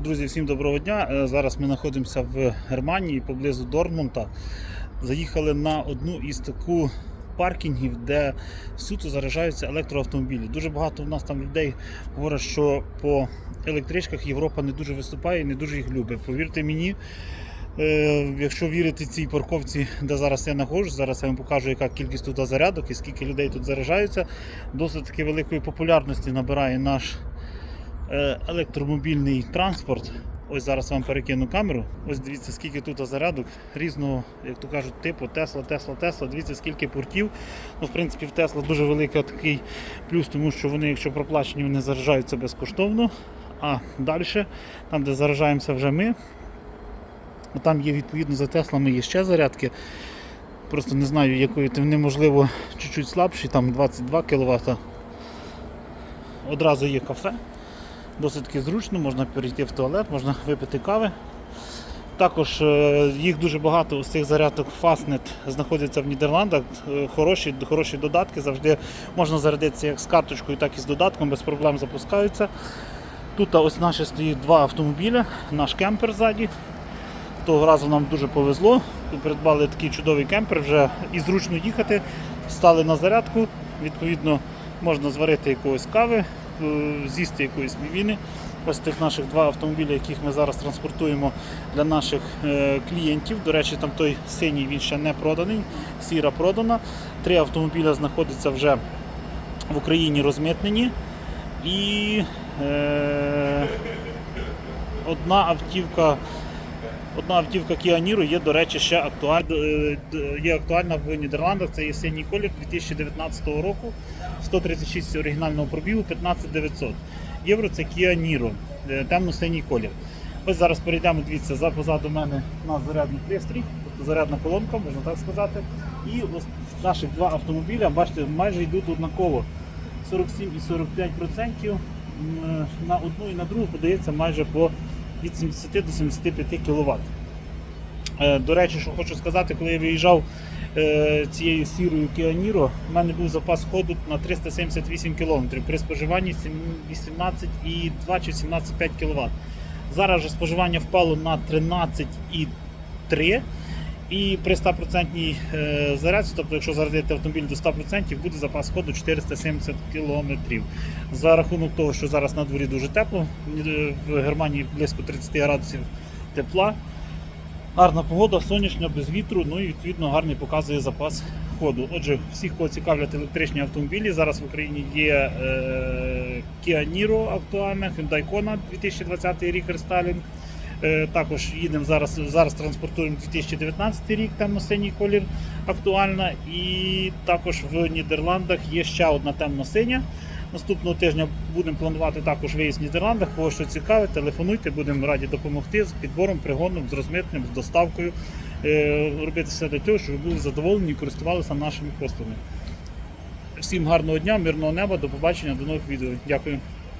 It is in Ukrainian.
Друзі, всім доброго дня. Е, Зараз ми знаходимося в Германії поблизу Дортмунта. Заїхали на одну із таку паркінгів, де суто заражаються електроавтомобілі. Дуже багато в нас там людей говорять, що по електричках Європа не дуже виступає і не дуже їх любить. Повірте мені, е, якщо вірити цій парковці, де зараз я знаходжусь, зараз я вам покажу, яка кількість тут зарядок і скільки людей тут заряджаються. Досить таки великої популярності набирає наш електромобільний транспорт. Ось зараз вам перекину камеру. Ось дивіться, скільки тут зарядок різного, як то кажуть, типу Тесла, Тесла, Тесла. Дивіться, скільки портів. Ну, в принципі, в Тесла дуже великий такий плюс, тому що вони, якщо проплачені, вони заряджаються безкоштовно. А далі, там, де заражаємося вже ми, там є відповідно за Теслами є ще зарядки. Просто не знаю, якої вони, можливо, чуть-чуть слабші, там 22 кВт. Одразу є кафе. Досить таки зручно, можна перейти в туалет, можна випити кави. Також е, їх дуже багато з цих зарядок Fastnet знаходяться в Нідерландах. Е, Хороші, хороші додатки, завжди можна зарядитися як з карточкою, так і з додатком, без проблем запускаються. Тут ось наші стоїть два автомобіля, наш кемпер ззаді. Того разу нам дуже повезло. Тут придбали такий чудовий кемпер, вже і зручно їхати. Стали на зарядку, відповідно, можна зварити якогось кави, з'їсти якоїсь мівіни. Ось тих наших два автомобілі, яких ми зараз транспортуємо для наших е, клієнтів. До речі, там той синій він ще не проданий, сіра продана. Три автомобіля знаходяться вже в Україні розмитнені. І е, одна автівка. Одна автівка Kia Niro є, до речі, ще актуальна, е, є актуальна в Нідерландах. Це є синій колір 2019 року. 136 оригінального пробігу, 15900. Євро це Kia Niro, е, темно-синій колір. Ось зараз перейдемо, дивіться, за позаду мене на зарядний пристрій, тобто зарядна колонка, можна так сказати. І ось наших два автомобіля, бачите, майже йдуть однаково. 47 і 45% м, на одну і на другу подається майже по від 70 до 75 кВт. Е, До речі, що хочу сказати, коли я виїжджав е, цією сірою Kia в мене був запас ходу на 378 км при споживанні 18,2 чи 17,5 кВт. Зараз же споживання впало на 13,3 і при 100% е, зарядці, тобто якщо зарядити автомобіль до 100%, буде запас ходу 470 км. За рахунок того, що зараз на дворі дуже тепло, е, в Германії близько 30 градусів тепла. Гарна погода, сонячна, без вітру, ну і відповідно гарний показує запас ходу. Отже, всіх, кого цікавлять електричні автомобілі, зараз в Україні є е, Kia Niro актуальна, Hyundai Kona 2020 рік рестайлінг. Е, також їдемо зараз, зараз транспортуємо 2019 рік, темно-синій колір актуальна. І також в Нідерландах є ще одна темно-синя. Наступного тижня будемо планувати також виїзд в Нідерландах. Кого що цікавить, телефонуйте, будемо раді допомогти з підбором, пригоном, з розмитним, з доставкою. Е, робити все для того, щоб ви були задоволені і користувалися нашими послугами. Всім гарного дня, мирного неба, до побачення, до нових відео. Дякую.